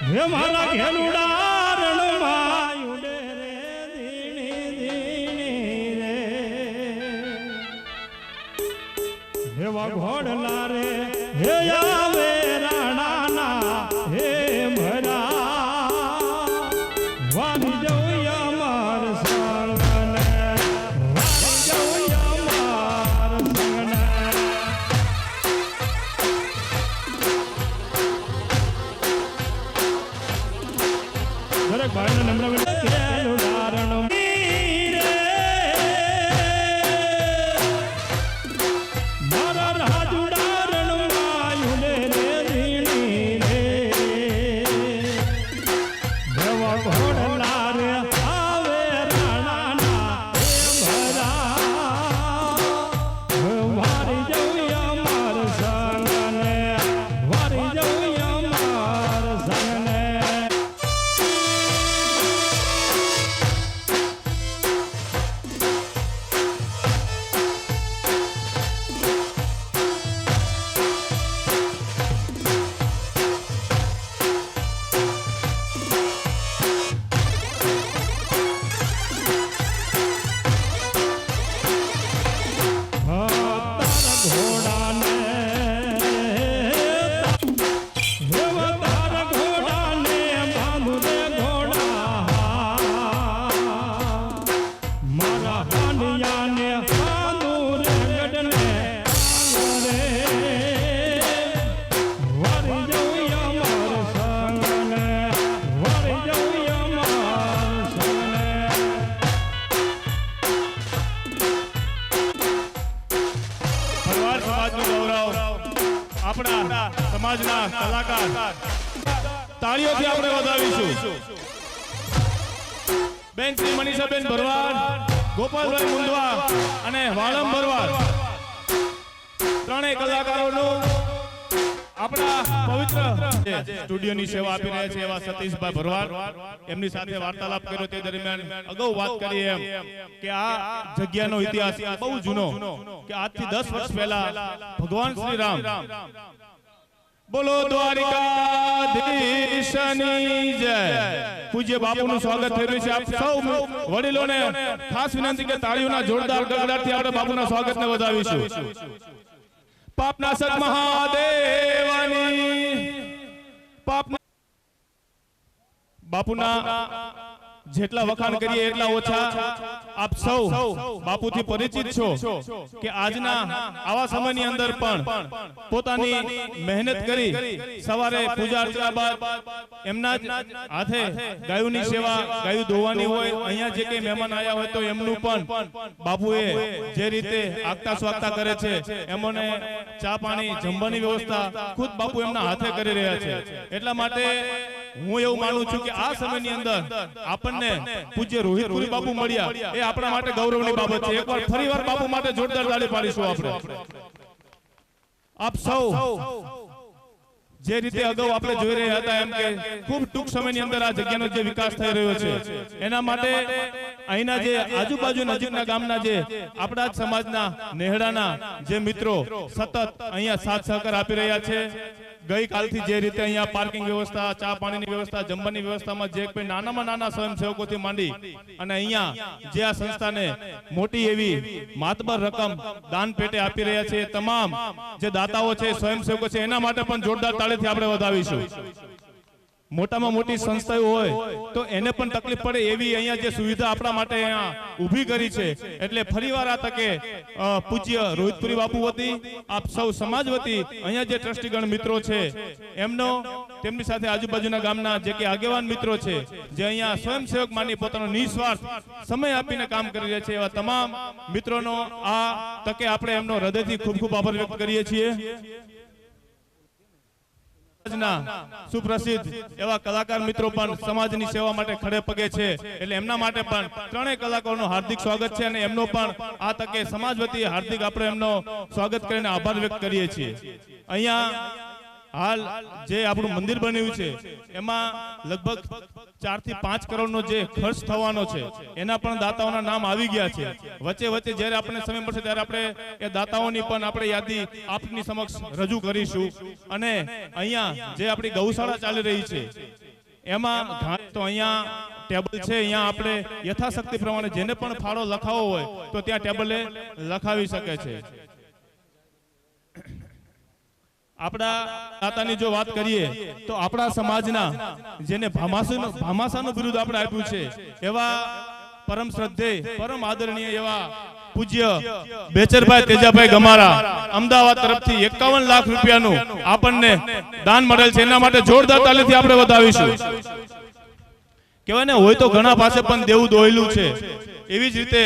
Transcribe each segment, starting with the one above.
હે મારા ઘેલુડા રણમાં i don't sun. સમાજનું ગૌરવ. આપણા સમાજના કલાકાર. તાળીઓથી આપણે વધાવીશું. બેન શ્રી મનીષાબેન ભરવાડ, ગોપાલભાઈ મુંદવા અને વાળમ ભરવાડ. ત્રણેય કલાકારોનું આપણા પવિત્ર સ્ટુડિયોની સેવા આપી રહ્યા છે એવા સતીશભાઈ ભરવાડ. એમની સાથે વાર્તાલાપ કર્યો તે દરમિયાન અગાઉ વાત કરી એમ કે આ જગ્યાનો ઇતિહાસ બહુ જૂનો. કે આજથી 10 વર્ષ પહેલા ભગવાન શ્રી રામ. બોલો દ્વારિકાધીશની જય. પૂજ્ય બાપુનું સ્વાગત થઈ રહ્યું છે આપ સૌ વડીલોને. ખાસ વિનંતી કે તાળીઓના જોરદાર ગગડાટથી આપણે બાપુના સ્વાગતને વધાવીશું. પાપનાશક મહાદેવની. પાપ બાપુના જેટલા વખાણ કરીએ એટલા ઓછા આપ સૌ બાપુથી પરિચિત છો કે આજના આવા સમયની અંદર પણ પોતાની મહેનત કરી સવારે પૂજા અર્ચના બાદ એમના જ હાથે ગાયુની સેવા ગાયું ધોવાની હોય અહીંયા જે કઈ મહેમાન આવ્યા હોય તો એમનું પણ બાપુએ જે રીતે આગતા સ્વાગતા કરે છે એમને ચા પાણી જમવાની વ્યવસ્થા ખુદ બાપુ એમના હાથે કરી રહ્યા છે. એટલા માટે હું એવું માનું છું કે આ સમયની અંદર આપણને પૂજ્ય રોહિતપુરી બાપુ મળ્યા. એ આપણા માટે ગૌરવની બાબત છે. એકવાર ફરીવાર બાપુ માટે જોરદાર તાળી પાડીશું આપણે. આપ સૌ જે રીતે અગાઉ આપણે જોઈ રહ્યા હતા એમ કે ખૂબ ટૂંક સમયની અંદર આ જગ્યાનો જે વિકાસ થઈ રહ્યો છે એના માટે અહીંના જે આજુબાજુ નજીકના ગામના જે આપણા જ સમાજના નેહડાના જે મિત્રો સતત અહીંયા સાથ સહકાર આપી રહ્યા છે. ગઈકાલથી જે રીતે અહીંયા પાર્કિંગ વ્યવસ્થા ચા પાણીની વ્યવસ્થા જમવાની વ્યવસ્થામાં જે કોઈ નાનામાં નાના સ્વયંસેવકોથી માંડી અને અહીંયા જે આ સંસ્થાને મોટી એવી માતબર રકમ દાન પેટે આપી રહ્યા છે તમામ જે દાતાઓ છે સ્વયંસેવકો છે એના માટે પણ જોરદાર તાળેથી આપણે વધાવીશું. મોટામાં મોટી સંસ્થાઓ હોય તો એને પણ તકલીફ પડે એવી અહીંયા જે સુવિધા આપણા માટે અહીંયા ઊભી કરી છે. એટલે ફરીવાર આ તકે પૂજ્ય રોહિતપુરી બાપુ વતી આપ સૌ સમાજ વતી અહીંયા જે ટ્રસ્ટીગણ મિત્રો છે એમનો તેમની સાથે આજુબાજુના ગામના જે કે આગેવાન મિત્રો છે જે અહીંયા સ્વયંસેવક માની પોતાનો નિસ્વાર્થ સમય આપીને કામ કરી રહ્યા છે એવા તમામ મિત્રોનો આ તકે આપણે એમનો હૃદયથી ખૂબ ખૂબ આભાર વ્યક્ત કરીએ છીએ. સમાજના સુપ્રસિદ્ધ એવા કલાકાર મિત્રો પણ સમાજની સેવા માટે ખડે પગે છે. એટલે એમના માટે પણ ત્રણેય કલાકારોનું હાર્દિક સ્વાગત છે અને એમનો પણ આ તકે સમાજ વતી હાર્દિક આપણે એમનો સ્વાગત કરીને આભાર વ્યક્ત કરીએ છીએ. અહીંયા હાલ જે આપણું મંદિર બન્યું છે, એમાં લગભગ ચારથી પાંચ કરોડનો જે ખર્ચ થવાનો છે, એના પણ દાતાઓના નામ આવી ગયા છે. વચ્ચે વચ્ચે જ્યારે આપણે સમય મળશે ત્યારે આપણે એ દાતાઓની પણ આપણે યાદી આપની સમક્ષ રજૂ કરીશું. અને અહીંયા જે આપણી ગૌશાળા ચાલી રહી છે, એમાં તો અહીંયા ટેબલ છે, અહીંયા આપણે યથાશક્તિ પ્રમાણે જેને પણ ફાળો લખાવો હોય, તો ત્યાં ટેબલે લખાવી શકે છે. આપણા દાતાની જો વાત કરીએ, તો આપણા સમાજના જેને ભામાસાનું ભામાસાનું બિરુદ આપણે આપ્યું છે, એવા પરમ શ્રદ્ધે, પરમ આદરણીય એવા પૂજ્ય બેચરભાઈ તેજાભાઈ ગમારા અમદાવાદ તરફથી એકાવન લાખ રૂપિયાનું આપણને દાન મળેલ છે. એના માટે જોરદાર તાલીથી આપણે વધાવીશું. કહેવાય ને હોય તો ઘણા પાસે પણ દેવું દોયેલું છે. એવી જ રીતે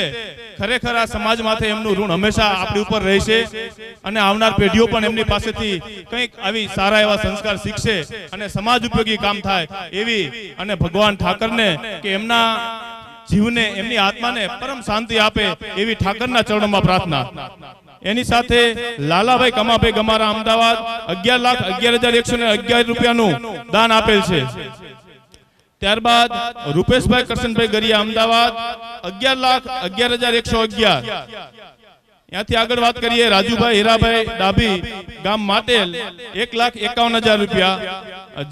ખરેખર આ સમાજ માથે એમનું ઋણ હંમેશા આપણી ઉપર રહેશે અને આવનાર પેઢીઓ પણ એમની પાસેથી કંઈક આવી સારા એવા સંસ્કાર શીખશે અને સમાજ ઉપયોગી કામ થાય એવી અને ભગવાન ઠાકરને કે એમના જીવને એમની આત્માને પરમ શાંતિ આપે એવી ઠાકરના ચરણોમાં પ્રાર્થના. એની સાથે લાલાભાઈ કમાભાઈ ગમારા અમદાવાદ અગિયાર લાખ અગિયાર હજાર એકસો ને અગિયાર રૂપિયાનું દાન આપેલ છે. ત્યારબાદ રૂપેશભાઈ કરશનભાઈ ગરિયા, અમદાવાદ, અગિયાર લાખ અગિયાર હજાર એકસો અગિયાર. ત્યાંથી આગળ વાત કરીએ, રાજુભાઈ હીરાભાઈ ડાભી, ગામ માટેલ એક લાખ એકાવન હજાર રૂપિયા.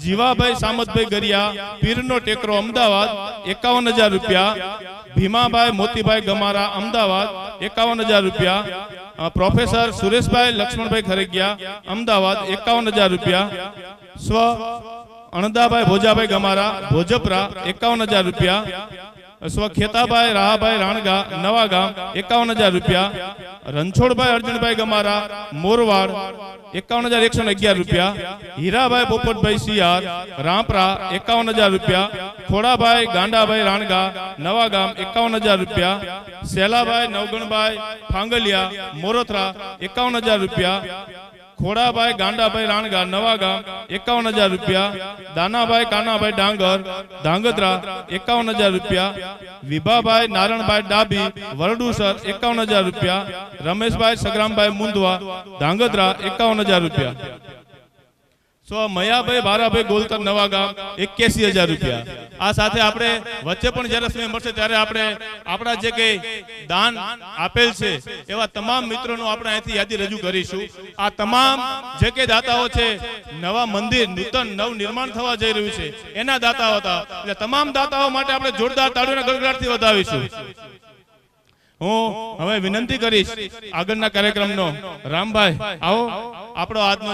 જીવાભાઈ સામતભાઈ ગરિયા, પીરનો ટેકરો, અમદાવાદ, એકાવન હજાર રૂપિયા. ભીમાભાઈ મોતીભાઈ ગમારા, અમદાવાદ, એકાવન હજાર રૂપિયા. પ્રોફેસર સુરેશભાઈ લક્ષ્મણભાઈ ખરેગિયા, અમદાવાદ, એકાવન હજાર રૂપિયા. સ્વ અણદાભાઈ, ભોજાભાઈ ગમારા, ભોજપરા એકાવન હજાર રૂપિયા. સ્વ ખેતાભાઈ, રાહાભાઈ, રાણગા નવા ગામ એકાવન હજાર રૂપિયા. રણછોડભાઈ, અર્જુનભાઈ ગમારા, મોરવાડ એકાવન હજાર એકસો અગિયાર રૂપિયા. હીરાભાઈ, પોપટભાઈ સિયાર રામપરા એકાવન હજાર રૂપિયા. ખોડાભાઈ, ગાંડાભાઈ, રાણગા નવા ગામ એકાવન હજાર રૂપિયા. સેલાભાઈ, નવગણભાઈ, ફાંગલિયા, મોરોથરા એકાવન હજાર રૂપિયા. ખોડાભાઈ ગાંડાભાઈ રાણગા નવા ગામ એકાવન હજાર રૂપિયા દાનાભાઈ કાનાભાઈ ડાંગર ધાંગધ્રા એકાવન હજાર રૂપિયા વિભાભાઈ નારણભાઈ ડાબી વરડુસર એકાવન હજાર રૂપિયા રમેશભાઈ સગ્રામભાઈ મુંદવા ધાંગધ્રા એકાવન હજાર રૂપિયા સો મયાભાઈ બારાભાઈ ગોલકર નવા ગામ એક્યાસી હજાર રૂપિયા આ સાથે આપણે વચ્ચે પણ જ્યારે સમય મળશે ત્યારે આપણે આપણા જે કઈ દાન આપેલ છે એવા તમામ મિત્રોનો આપણે અહીંથી યાદી રજૂ કરીશું. આ તમામ જે કે દાતાઓ છે નવા મંદિર નૂતન નવ નિર્માણ થવા જઈ રહ્યું છે. એના દાતાઓ હતા. એટલે તમામ દાતાઓ માટે આપણે જોરદાર તાળીઓના ગડગડાટથી વધાવીશું. હું હવે વિનંતી કરીશ આગળના કાર્યક્રમનો. રામભાઈ આવો. આપણો આજનો